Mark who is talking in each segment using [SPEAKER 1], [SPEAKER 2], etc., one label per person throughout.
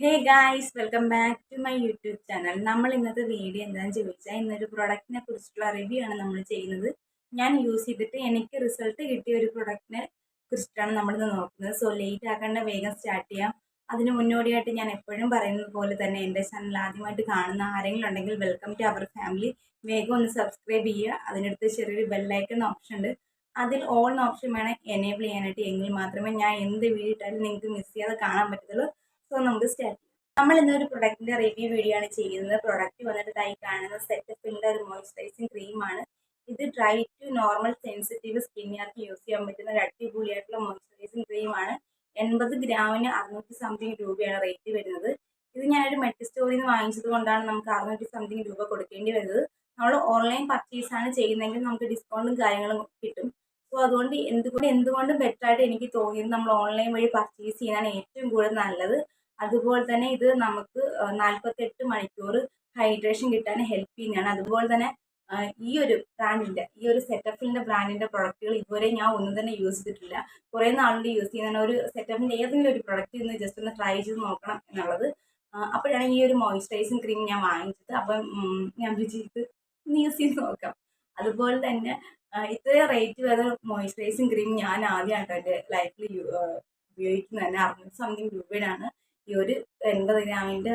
[SPEAKER 1] Hey guys welcome back to my YouTube channel നമ്മൾ ഇന്നത്തെ video എന്താണെന്ന് ചോദിച്ചാൽ ഇന്നൊരു പ്രൊഡക്റ്റിനെ കുറിച്ചിട്ടുള്ള റിവ്യൂ ആണ് നമ്മൾ ചെയ്യുന്നത്. ഞാൻ യൂസ് ചെയ്തിട്ട് എനിക്ക് റിസൾട്ട് കിട്ടിയ ഒരു പ്രൊഡക്റ്റിനെ കുറിച്ചിട്ടാണ് നമ്മളിന്ന് നോക്കുന്നത്. സോ ലേറ്റ് ആക്കേണ്ട വേഗം സ്റ്റാർട്ട് ചെയ്യാം. അതിന് മുന്നോടിയായിട്ട് ഞാൻ എപ്പോഴും പറയുന്നത് പോലെ തന്നെ എന്റെ ചാനൽ ആദ്യമായിട്ട് കാണുന്ന ആരെങ്കിലും ഉണ്ടെങ്കിൽ വെൽക്കം ടു അവർ ഫാമിലി വേഗം ഒന്ന് സബ്സ്ക്രൈബ് ചെയ്യുക. അതിനടുത്ത് ചെറിയൊരു ബെല്ലൈക്കൺ ഓപ്ഷൻ ഉണ്ട്. അതിൽ ഓൺ ഓപ്ഷൻ വേണം എനേബിൾ ചെയ്യാനായിട്ട്. എങ്കിൽ മാത്രമേ ഞാൻ എന്ത് വീഡിയോ ഇട്ടാലും നിങ്ങൾക്ക് മിസ് ചെയ്യാതെ കാണാൻ പറ്റത്തുള്ളൂ. സോ നമുക്ക് സ്റ്റാർട്ട് ചെയ്യാം. നമ്മൾ ഇന്നൊരു പ്രൊഡക്റ്റിന്റെ റിവ്യൂ വീഡിയോ ആണ് ചെയ്യുന്നത്. പ്രൊഡക്റ്റ് വന്നിട്ട് ഇതായി കാണുന്ന സെറ്റപ്പിന്റെ ഒരു മോയ്സ്ചറൈസിങ് ക്രീമാണ് ഇത് ഡ്രൈ ടു നോർമൽ സെൻസിറ്റീവ് സ്കിന്നുകാർക്ക് യൂസ് ചെയ്യാൻ പറ്റുന്ന ഒരു അടിപൊളിയായിട്ടുള്ള മോയ്സ്ചറൈസിങ് ക്രീമാണ് എൺപത് ഗ്രാമിന് അറുന്നൂറ്റി സംതിങ് രൂപയാണ് റേറ്റ് വരുന്നത്. ഇത് ഞാനൊരു മെഡിക്കൽ സ്റ്റോറിൽ നിന്ന് വാങ്ങിച്ചത് കൊണ്ടാണ് നമുക്ക് അറുന്നൂറ്റി സംതിങ് രൂപ കൊടുക്കേണ്ടി വരുന്നത്. നമ്മൾ ഓൺലൈൻ പർച്ചേസ് ആണ് ചെയ്യുന്നതെങ്കിൽ നമുക്ക് ഡിസ്കൗണ്ടും കാര്യങ്ങളും കിട്ടും. സോ അതുകൊണ്ട് എന്തുകൊണ്ട് എന്തുകൊണ്ടും ബെറ്റർ ആയിട്ട് എനിക്ക് തോന്നിയത് നമ്മൾ ഓൺലൈൻ വഴി പർച്ചേസ് ചെയ്യാനാണ് ഏറ്റവും കൂടുതൽ നല്ലത്. അതുപോലെ തന്നെ ഇത് നമുക്ക് നാൽപ്പത്തെട്ട് മണിക്കൂർ ഹൈഡ്രേഷൻ കിട്ടാൻ ഹെൽപ്പ് ചെയ്യുന്നതാണ്. അതുപോലെ തന്നെ ഈ ഒരു ബ്രാൻഡിന്റെ ഈ ഒരു സെറ്റപ്പിന്റെ ബ്രാൻഡിന്റെ പ്രൊഡക്റ്റുകൾ ഇതുവരെ ഞാൻ ഒന്നും തന്നെ യൂസ് ചെയ്തിട്ടില്ല. കുറേ നാളുകൊണ്ട് യൂസ് ചെയ്യുന്ന ഒരു സെറ്റപ്പിന്റെ ഏതെങ്കിലും ഒരു പ്രൊഡക്റ്റ് ഇന്ന് ജസ്റ്റ് ഒന്ന് ട്രൈ ചെയ്ത് നോക്കണം എന്നുള്ളത്. അപ്പോഴാണ് ഈ ഒരു മോയ്സ്ചറൈസിങ് ക്രീം ഞാൻ വാങ്ങിച്ചത്. അപ്പം ഞാൻ വിജയിച്ച് യൂസ് ചെയ്ത് നോക്കാം. അതുപോലെ തന്നെ ഇത്രയും റേറ്റ് വരെ മോയ്സ്ചറൈസിങ് ക്രീം ഞാൻ ആദ്യമായിട്ടോ എന്റെ ലൈഫിൽ ഉപയോഗിക്കുന്നത്. തന്നെ അറുന്നൂറ്റി സംതിങ് രൂപയുടെയാണ് ഈ ഒരു എൺപത് ഗ്രാമിന്റെ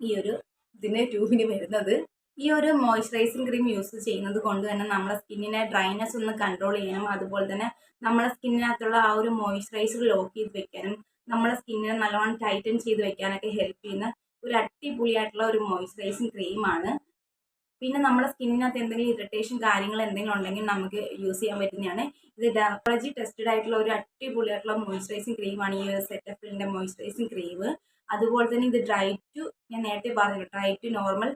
[SPEAKER 1] ഈ ഒരു ഇതിന്റെ ട്യൂബിന് വരുന്നത്. ഈ ഒരു മോയ്സ്ചറൈസിങ് ക്രീം യൂസ് ചെയ്യുന്നത് കൊണ്ട് തന്നെ നമ്മുടെ സ്കിന്നിനെ ഡ്രൈനെസ് ഒന്ന് കൺട്രോൾ ചെയ്യാനും അതുപോലെ തന്നെ നമ്മുടെ സ്കിന്നിനകത്തുള്ള ആ ഒരു മോയ്സ്ചറൈസർ ലോക്ക് ചെയ്ത് വെക്കാനും നമ്മുടെ സ്കിന്നിനെ നല്ലോണം ടൈറ്റൻ ചെയ്ത് വെക്കാനൊക്കെ ഹെൽപ്പ് ചെയ്യുന്ന ഒരു അടിപൊളിയായിട്ടുള്ള ഒരു മോയ്സ്ചറൈസിങ് ക്രീമാണ് പിന്നെ നമ്മുടെ സ്കിന്നിനകത്ത് എന്തെങ്കിലും ഇറിറ്റേഷൻ കാര്യങ്ങൾ എന്തെങ്കിലും ഉണ്ടെങ്കിൽ നമുക്ക് യൂസ് ചെയ്യാൻ പറ്റുന്നതാണ്. ഇത് ഡെർമോളജി ടെസ്റ്റഡ് ആയിട്ടുള്ള ഒരു അടിപൊളിയായിട്ടുള്ള മോയ്സ്ചറൈസിങ് ക്രീമാണ് ഈ ഒരു മോയ്സ്ചറൈസിങ് ക്രീം അതുപോലെ തന്നെ ഇത് ഡ്രൈ ടു ഞാൻ നേരത്തെ പറഞ്ഞു ഡ്രൈ ടു നോർമൽ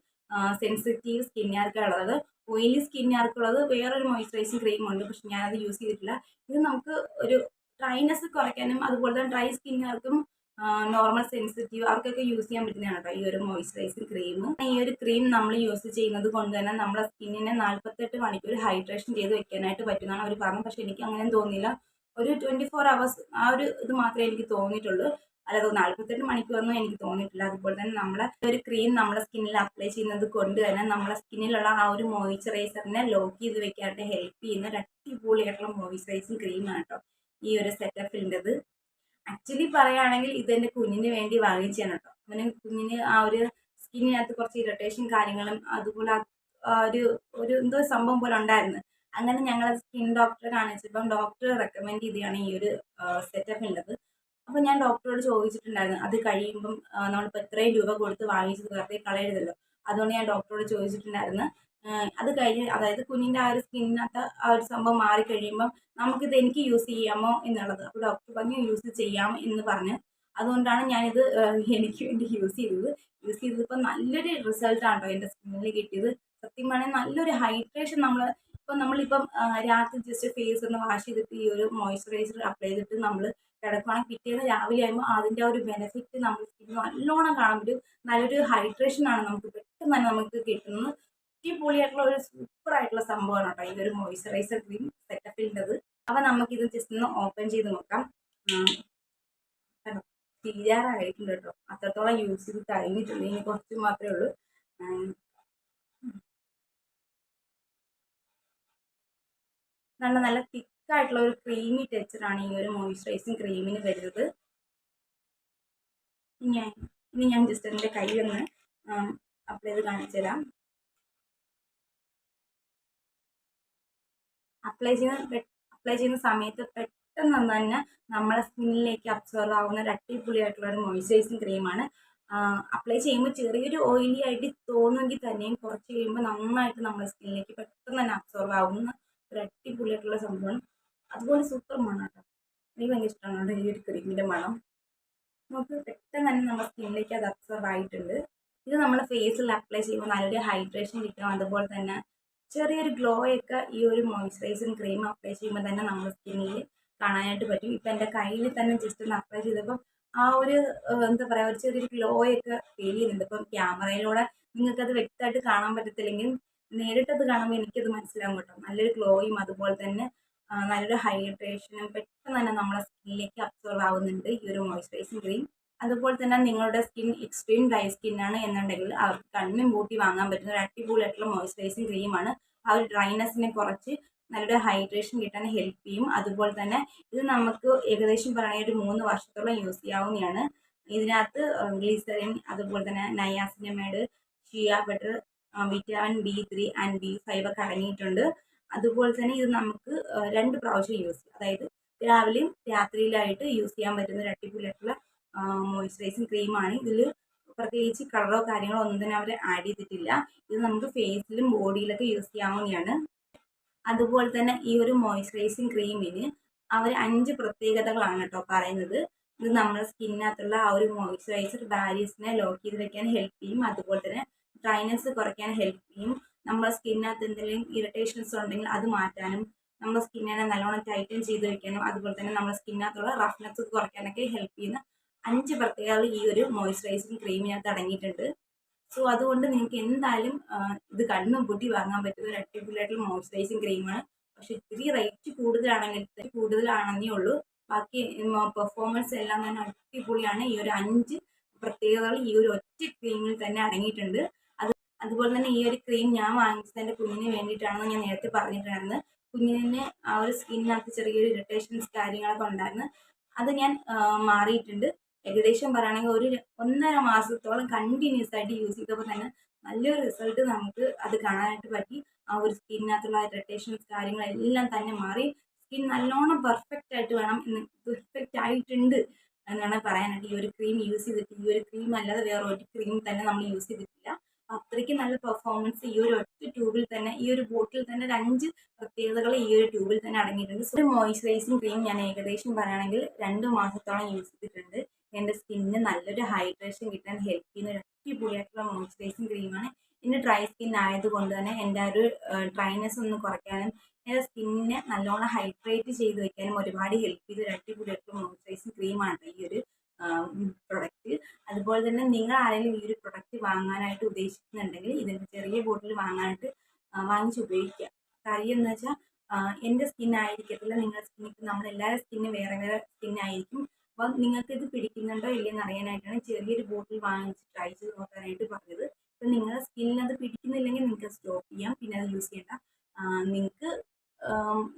[SPEAKER 1] സെൻസിറ്റീവ് സ്കിന്നുകാർക്കുള്ളത് ഓയിലി സ്കിന്നുകാർക്കുള്ളത് വേറൊരു മോയ്സ്ചറൈസിങ് ക്രീം ഉണ്ട് പക്ഷെ ഞാനത് യൂസ് ചെയ്തിട്ടില്ല. ഇത് നമുക്ക് ഒരു ഡ്രൈനെസ് കുറയ്ക്കാനും അതുപോലെ തന്നെ ഡ്രൈ സ്കിന്നുകാർക്കും നോർമൽ സെൻസിറ്റീവ് അവർക്കൊക്കെ യൂസ് ചെയ്യാൻ പറ്റുന്നതാണ് കേട്ടോ ഈ ഒരു മോയ്സ്ചറൈസിങ് ക്രീം ഈ ഒരു ക്രീം നമ്മൾ യൂസ് ചെയ്യുന്നത് കൊണ്ട് തന്നെ നമ്മുടെ സ്കിന്നിനെ നാൽപ്പത്തെട്ട് മണിക്കൂർ ഹൈഡ്രേഷൻ ചെയ്ത് വെക്കാനായിട്ട് പറ്റുന്നതാണ് അവർ പറഞ്ഞത്. പക്ഷേ എനിക്ക് അങ്ങനെ തോന്നിയില്ല ഒരു ട്വന്റി ഫോർ അവേഴ്സ് ആ ഒരു ഇത് മാത്രമേ എനിക്ക് തോന്നിയിട്ടുള്ളൂ. അല്ലാതെ നാൽപ്പത്തെട്ട് മണിക്കൂറൊന്നും എനിക്ക് തോന്നിയിട്ടില്ല. അതുപോലെ തന്നെ നമ്മളെ ഒരു ക്രീം നമ്മുടെ സ്കിന്നിൽ അപ്ലൈ ചെയ്യുന്നത് കൊണ്ട് തന്നെ നമ്മുടെ സ്കിന്നിലുള്ള ആ ഒരു മോയ്സ്ചറൈസറിനെ ലോക്ക് ചെയ്ത് വെക്കാനായിട്ട് ഹെൽപ്പ് ചെയ്യുന്ന ഒരു അടിപൊളിയായിട്ടുള്ള മോയ്സ്ചറൈസിങ് ക്രീമാണ് കേട്ടോ ഈ ഒരു സെറ്റപ്പിന്റെത് ആക്ച്വലി പറയുകയാണെങ്കിൽ ഇതെന്റെ കുഞ്ഞിന് വേണ്ടി വാങ്ങിച്ചതാണ് കേട്ടോ. അങ്ങനെ കുഞ്ഞിന് ആ ഒരു സ്കിന്നിനകത്ത് കുറച്ച് ഇറിറ്റേഷൻ കാര്യങ്ങളും അതുപോലെ ഒരു ഒരു എന്തോ സംഭവം പോലെ ഉണ്ടായിരുന്നു. അങ്ങനെ ഞങ്ങൾ സ്കിൻ ഡോക്ടറെ കാണിച്ചപ്പം ഡോക്ടർ റെക്കമെൻഡ് ചെയ്താണ് ഈ ഒരു സെറ്റപ്പ് ഉള്ളത്. അപ്പോൾ ഞാൻ ഡോക്ടറോട് ചോദിച്ചിട്ടുണ്ടായിരുന്നു അത് കഴിയുമ്പം നമ്മളിപ്പോൾ ഇത്രയും രൂപ കൊടുത്ത് വാങ്ങിച്ചത് വെറുതെ കളയരുതല്ലോ. അതുകൊണ്ട് ഞാൻ ഡോക്ടറോട് ചോദിച്ചിട്ടുണ്ടായിരുന്നു അത് കഴിഞ്ഞ് അതായത് കുഞ്ഞിന്റെ ആ ഒരു സ്കിന്നിനകത്ത് ആ ഒരു സംഭവം മാറി കഴിയുമ്പം നമുക്കിത് എനിക്ക് യൂസ് ചെയ്യാമോ എന്നുള്ളത്. അപ്പോൾ ഡോക്ടർ പറഞ്ഞു യൂസ് ചെയ്യാം എന്ന് പറഞ്ഞ്. അതുകൊണ്ടാണ് ഞാനിത് എനിക്ക് വേണ്ടി യൂസ് ചെയ്തത്. യൂസ് ചെയ്തപ്പോൾ നല്ലൊരു റിസൾട്ടാണ് കേട്ടോ എന്റെ സ്കിന്നിൽ കിട്ടിയത്. സത്യം പറഞ്ഞാൽ നല്ലൊരു ഹൈഡ്രേഷൻ നമ്മൾ ഇപ്പം നമ്മളിപ്പം രാത്രി ജസ്റ്റ് ഫേസ് ഒന്ന് വാഷ് ചെയ്തിട്ട് ഈ ഒരു മോയ്സ്ചറൈസർ അപ്ലൈ ചെയ്തിട്ട് നമ്മൾ കിടക്കുകയാണെങ്കിൽ പിറ്റേന്ന് രാവിലെ ആകുമ്പോൾ അതിന്റെ ഒരു ബെനിഫിറ്റ് നമ്മൾ നല്ലോണം കാണാൻ പറ്റും. നല്ലൊരു ഹൈഡ്രേഷൻ ആണ് നമുക്ക് പെട്ടെന്ന് തന്നെ നമുക്ക് കിട്ടുന്നത്. അടിപൊളിയായിട്ടുള്ള ഒരു സൂപ്പർ ആയിട്ടുള്ള സംഭവമാണ് കേട്ടോ ഈ ഒരു മോയ്സ്ചറൈസർ ക്രീം സെറ്റപ്പിന്റെത് അപ്പം നമുക്കിത് ജസ്റ്റ് ഒന്ന് ഓപ്പൺ ചെയ്ത് നോക്കാം. തീരാറായിട്ടുണ്ട് കേട്ടോ. അത്രത്തോളം യൂസ് ചെയ്ത് കഴിഞ്ഞിട്ടുണ്ട്. ഇനി കുറച്ച് മാത്രമേ ഉള്ളൂ. നല്ല നല്ല തിക്കായിട്ടുള്ള ഒരു ക്രീമി ടെക്സ്ചറാണ് ഈ ഒരു മോയ്സ്ചറൈസിങ് ക്രീമിന് വരുന്നത്. ഇനി ഇനി ഞാൻ ജസ്റ്റ് എന്റെ കൈ ഒന്ന് അപ്ലൈ ചെയ്ത് കാണിച്ചു തരാം അപ്ലൈ ചെയ്യുന്ന അപ്ലൈ ചെയ്യുന്ന സമയത്ത് പെട്ടെന്ന് തന്നെ നമ്മളെ സ്കിന്നിലേക്ക് അബ്സോർവ് ആവുന്ന ഒരു അടിപൊളിയായിട്ടുള്ള ഒരു മോയ്സ്ചറൈസിങ് ക്രീമാണ് അപ്ലൈ ചെയ്യുമ്പോൾ ചെറിയൊരു ഓയിലി ആയിട്ട് തോന്നുമെങ്കിൽ തന്നെയും കുറച്ച് കഴിയുമ്പോൾ നന്നായിട്ട് നമ്മുടെ സ്കിന്നിലേക്ക് പെട്ടെന്ന് തന്നെ അബ്സോർവ് ആവുന്ന ഒരു അടിപൊളിയായിട്ടുള്ള സംഭവമാണ്. അതുപോലെ സൂപ്പർ മണം എനിക്ക് ഭയങ്കര ഇഷ്ടമാണ് ഈ ഒരു ക്രീമിന്റെ മണം. നമുക്ക് പെട്ടെന്ന് തന്നെ നമ്മുടെ സ്കിന്നിലേക്ക് അത് അബ്സോർവ് ആയിട്ടുണ്ട്. ഇത് നമ്മുടെ ഫേസിൽ അപ്ലൈ ചെയ്യുമ്പോൾ നല്ലൊരു ഹൈഡ്രേഷൻ കിട്ടും അതുപോലെ തന്നെ ചെറിയൊരു ഗ്ലോ ഒക്കെ ഈ ഒരു മോയ്സ്ചറൈസിങ് ക്രീം അപ്ലൈ ചെയ്യുമ്പോൾ തന്നെ നമ്മുടെ സ്കിന്നിൽ കാണാനായിട്ട് പറ്റും. ഇപ്പം എന്റെ കയ്യിൽ തന്നെ ജസ്റ്റ് ഒന്ന് അപ്ലൈ ചെയ്തപ്പം ആ ഒരു എന്താ പറയുക ഒരു ചെറിയൊരു ഗ്ലോ ഒക്കെ ഫീൽ ചെയ്യുന്നുണ്ട്. ഇപ്പം ക്യാമറയിലൂടെ നിങ്ങൾക്കത് വ്യക്തമായിട്ട് കാണാൻ പറ്റത്തില്ലെങ്കിൽ നേരിട്ടത് കാണുമ്പോൾ എനിക്കത് മനസ്സിലാകും കേട്ടോ. നല്ലൊരു ഗ്ലോയും അതുപോലെ തന്നെ നല്ലൊരു ഹൈഡ്രേഷനും പെട്ടെന്ന് തന്നെ നമ്മുടെ സ്കിന്നിലേക്ക് അബ്സോർവ് ആവുന്നുണ്ട് ഈ ഒരു മോയ്സ്ചറൈസിങ് ക്രീം അതുപോലെ തന്നെ നിങ്ങളുടെ സ്കിൻ എക്സ്ട്രീം ഡ്രൈ സ്കിൻ ആണ് എന്നുണ്ടെങ്കിൽ അവർക്ക് കണ്ണും മൂട്ടി വാങ്ങാൻ പറ്റുന്ന ഒരു അടിപൊളിയായിട്ടുള്ള മോയ്സ്ചറൈസിങ് ക്രീമാണ് ആ ഒരു ഡ്രൈനെസ്സിനെ കുറച്ച് നല്ലൊരു ഹൈഡ്രേഷൻ കിട്ടാൻ ഹെൽപ്പ് ചെയ്യും. അതുപോലെ തന്നെ ഇത് നമുക്ക് ഏകദേശം പറയുകയാണെങ്കിൽ ഒരു മൂന്ന് വർഷത്തോളം യൂസ് ചെയ്യാവുന്നതാണ്. ഇതിനകത്ത് ഗ്ലീസറിൻ അതുപോലെ തന്നെ niacinamide shea butter vitamin B three and B five ഒക്കെ അടങ്ങിയിട്ടുണ്ട്. അതുപോലെ തന്നെ ഇത് നമുക്ക് രണ്ട് പ്രാവശ്യം യൂസ് ചെയ്യാം. അതായത് രാവിലെയും രാത്രിയിലായിട്ട് യൂസ് ചെയ്യാൻ പറ്റുന്ന ഒരു അടിപൊളിയായിട്ടുള്ള മോയ്സ്ചറൈസിങ് ക്രീമാണ് ഇതിൽ പ്രത്യേകിച്ച് കളറോ കാര്യങ്ങളോ ഒന്നും തന്നെ അവർ ആഡ് ചെയ്തിട്ടില്ല. ഇത് നമുക്ക് ഫേസിലും ബോഡിയിലൊക്കെ യൂസ് ചെയ്യാവുന്നതാണ്. അതുപോലെ തന്നെ ഈ ഒരു മോയ്സ്ചറൈസിങ് ക്രീമിന് അവർ അഞ്ച് പ്രത്യേകതകളാണ് കേട്ടോ പറയുന്നത്. ഇത് നമ്മുടെ സ്കിന്നിനകത്തുള്ള ആ ഒരു മോയ്സ്ചറൈസർ ബാരിയേഴ്സിനെ ലോക്ക് ചെയ്ത് വെക്കാൻ ഹെൽപ്പ് ചെയ്യും. അതുപോലെ തന്നെ ഡ്രൈനസ് കുറയ്ക്കാൻ ഹെൽപ്പ് ചെയ്യും. നമ്മുടെ സ്കിന്നിനകത്ത് എന്തെങ്കിലും ഇറിറ്റേഷൻസ് ഉണ്ടെങ്കിൽ അത് മാറ്റാനും നമ്മുടെ സ്കിന്നിനെ നല്ലോണം ടൈറ്റൻ ചെയ്ത് വെക്കാനും അതുപോലെ തന്നെ നമ്മുടെ സ്കിന്നിനകത്തുള്ള റഫ്നെസ് കുറയ്ക്കാനൊക്കെ ഹെൽപ്പ് ചെയ്യുന്ന അഞ്ച് പ്രത്യേകതകൾ ഈ ഒരു മോയ്സ്ചറൈസിങ് ക്രീമിനകത്ത് അടങ്ങിയിട്ടുണ്ട്. സോ അതുകൊണ്ട് നിങ്ങൾക്ക് എന്തായാലും ഇത് കണ്ണും പൂട്ടി വാങ്ങാൻ പറ്റുന്ന ഒരു അടിപൊളിയായിട്ടുള്ള മോയ്സ്ചറൈസിങ് ക്രീമാണ് പക്ഷെ ഇത്തിരി റേറ്റ് കൂടുതലാണെങ്കിൽ കൂടുതലാണെന്നേ ഉള്ളൂ. ബാക്കി പെർഫോമൻസ് എല്ലാം തന്നെ അടിപൊളിയാണ്. ഈ ഒരു അഞ്ച് പ്രത്യേകതകൾ ഈ ഒരു ഒറ്റ ക്രീമിൽ തന്നെ അടങ്ങിയിട്ടുണ്ട്. അത് അതുപോലെ തന്നെ ഈ ഒരു ക്രീം ഞാൻ വാങ്ങിച്ചത് എന്റെ കുഞ്ഞിന് വേണ്ടിയിട്ടാണെന്ന് ഞാൻ നേരത്തെ പറഞ്ഞിട്ടുണ്ടായിരുന്നു. കുഞ്ഞിന് ആ ഒരു സ്കിന്നിനകത്ത് ചെറിയൊരു ഇറിറ്റേഷൻസ് കാര്യങ്ങളൊക്കെ ഉണ്ടായിരുന്നു. അത് ഞാൻ മാറിയിട്ടുണ്ട്. ഏകദേശം പറയുകയാണെങ്കിൽ ഒരു ഒന്നര മാസത്തോളം കണ്ടിന്യൂസ് ആയിട്ട് യൂസ് ചെയ്തപ്പോൾ തന്നെ നല്ലൊരു റിസൾട്ട് നമുക്ക് അത് കാണാനായിട്ട് പറ്റി. ആ ഒരു സ്കിന്നിനകത്തുള്ള ഇറിറ്റേഷൻസ് കാര്യങ്ങളെല്ലാം തന്നെ മാറി. സ്കിൻ നല്ലോണം പെർഫെക്റ്റ് ആയിട്ട് വേണം പെർഫെക്റ്റ് ആയിട്ടുണ്ട് എന്നാണ് പറയാനായിട്ട് ഈ ഒരു ക്രീം യൂസ് ചെയ്തിട്ട്. ഈ ഒരു ക്രീം അല്ലാതെ വേറെ ഒരു ക്രീം തന്നെ നമ്മൾ യൂസ് ചെയ്തിട്ടില്ല. അത്രയ്ക്ക് നല്ല പെർഫോമൻസ് ഈ ഒരു ഒറ്റ ട്യൂബിൽ തന്നെ ഈ ഒരു ബോട്ടിൽ തന്നെ ഒരു അഞ്ച് പ്രത്യേകതകൾ ഈ ഒരു ട്യൂബിൽ തന്നെ അടങ്ങിയിട്ടുണ്ട്. ഒരു മോയ്സ്ചറൈസിങ് ക്രീം ഞാൻ ഏകദേശം പറയുകയാണെങ്കിൽ രണ്ട് മാസത്തോളം യൂസ് ചെയ്തിട്ടുണ്ട്. എന്റെ സ്കിന്നിന് നല്ലൊരു ഹൈഡ്രേഷൻ കിട്ടാൻ ഹെൽപ്പ് ചെയ്യുന്ന ഒരു അടിപൊളിയായിട്ടുള്ള മോയ്സ്ചറൈസിങ് ക്രീമാണ് എന്റെ ഡ്രൈ സ്കിൻ ആയതുകൊണ്ട് തന്നെ എന്റെ ഒരു ഡ്രൈനെസ് ഒന്ന് കുറയ്ക്കാനും എന്റെ സ്കിന്നിനെ നല്ലോണം ഹൈഡ്രേറ്റ് ചെയ്ത് വെക്കാനും ഒരുപാട് ഹെൽപ്പ് ചെയ്ത ഒരു അടിപൊളിയായിട്ടുള്ള മോയ്സ്ചറൈസിങ് ക്രീമാണ് ഈ ഒരു പ്രൊഡക്റ്റ് അതുപോലെ തന്നെ നിങ്ങൾ ആരെങ്കിലും ഈ ഒരു പ്രൊഡക്റ്റ് വാങ്ങാനായിട്ട് ഉദ്ദേശിക്കുന്നുണ്ടെങ്കിൽ ഇതിന്റെ ചെറിയ ബോട്ടിൽ വാങ്ങാനായിട്ട് വാങ്ങിച്ച് ഉപയോഗിക്കുക. കാര്യം എന്ന് വെച്ചാൽ എന്റെ സ്കിൻ ആയിരിക്കത്തില്ല നിങ്ങളുടെ സ്കിൻ ഇപ്പം നമ്മളെല്ലാവരുടെ സ്കിന്ന് വേറെ വേറെ സ്കിൻ ആയിരിക്കും. അപ്പം നിങ്ങൾക്ക് ഇത് പിടിക്കുന്നുണ്ടോ ഇല്ലയെന്ന് അറിയാനായിട്ടാണ് ചെറിയൊരു ബോട്ടിൽ വാങ്ങിച്ച് ട്രൈ ചെയ്ത് നോക്കാനായിട്ട് പറഞ്ഞത്. ഇപ്പം നിങ്ങളുടെ സ്കിന്നിന് അത് പിടിക്കുന്നില്ലെങ്കിൽ നിങ്ങൾക്ക് സ്റ്റോപ്പ് ചെയ്യാം. പിന്നെ അത് യൂസ് ചെയ്യേണ്ട. നിങ്ങൾക്ക്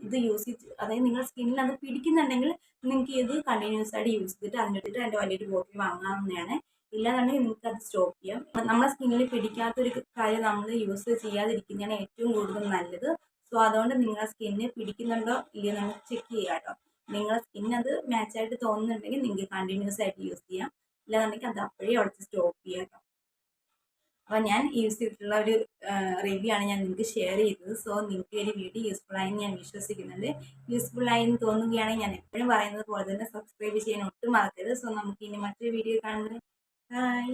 [SPEAKER 1] ഇത് യൂസ് ചെയ്ത് അതായത് നിങ്ങളുടെ സ്കിന്നിൽ അത് പിടിക്കുന്നുണ്ടെങ്കിൽ നിങ്ങൾക്ക് ഇത് കണ്ടിന്യൂസ് ആയിട്ട് യൂസ് ചെയ്തിട്ട് അതിനെടുത്തിട്ട് അതിന്റെ വലിയൊരു ബോട്ടിൽ വാങ്ങാവുന്നതാണ്. ഇല്ലാന്നുണ്ടെങ്കിൽ നിങ്ങൾക്ക് അത് സ്റ്റോപ്പ് ചെയ്യാം. നമ്മുടെ സ്കിന്നിൽ പിടിക്കാത്തൊരു കാര്യം നമ്മൾ യൂസ് ചെയ്യാതിരിക്കുന്നതാണ് ഏറ്റവും കൂടുതൽ നല്ലത്. സോ അതുകൊണ്ട് നിങ്ങളുടെ സ്കിന്നിന് പിടിക്കുന്നുണ്ടോ ഇല്ലയോ നമുക്ക് ചെക്ക് ചെയ്യാം കേട്ടോ. നിങ്ങളുടെ സ്കിൻ അത് മാച്ചായിട്ട് തോന്നുന്നുണ്ടെങ്കിൽ നിങ്ങൾക്ക് കണ്ടിന്യൂസ് ആയിട്ട് യൂസ് ചെയ്യാം. ഇല്ലാന്നുണ്ടെങ്കിൽ അത് അപ്പോഴേ അവിടുത്തെ സ്റ്റോപ്പ് ചെയ്യാം കേട്ടോ. അപ്പോൾ ഞാൻ യൂസ് ചെയ്തിട്ടുള്ള ഒരു റിവ്യൂ ആണ് ഞാൻ നിങ്ങൾക്ക് ഷെയർ ചെയ്തത്. സോ നിങ്ങൾക്ക് ഒരു വീഡിയോ യൂസ്ഫുൾ ആയെന്ന് ഞാൻ വിശ്വസിക്കുന്നുണ്ട്. യൂസ്ഫുൾ ആയെന്ന് തോന്നുകയാണെങ്കിൽ ഞാൻ എപ്പോഴും പറയുന്നത് പോലെ തന്നെ സബ്സ്ക്രൈബ് ചെയ്യാൻ ഒട്ടും മറക്കരുത്. സോ നമുക്ക് ഇനി മറ്റൊരു വീഡിയോ കാണുന്നത്. ബൈ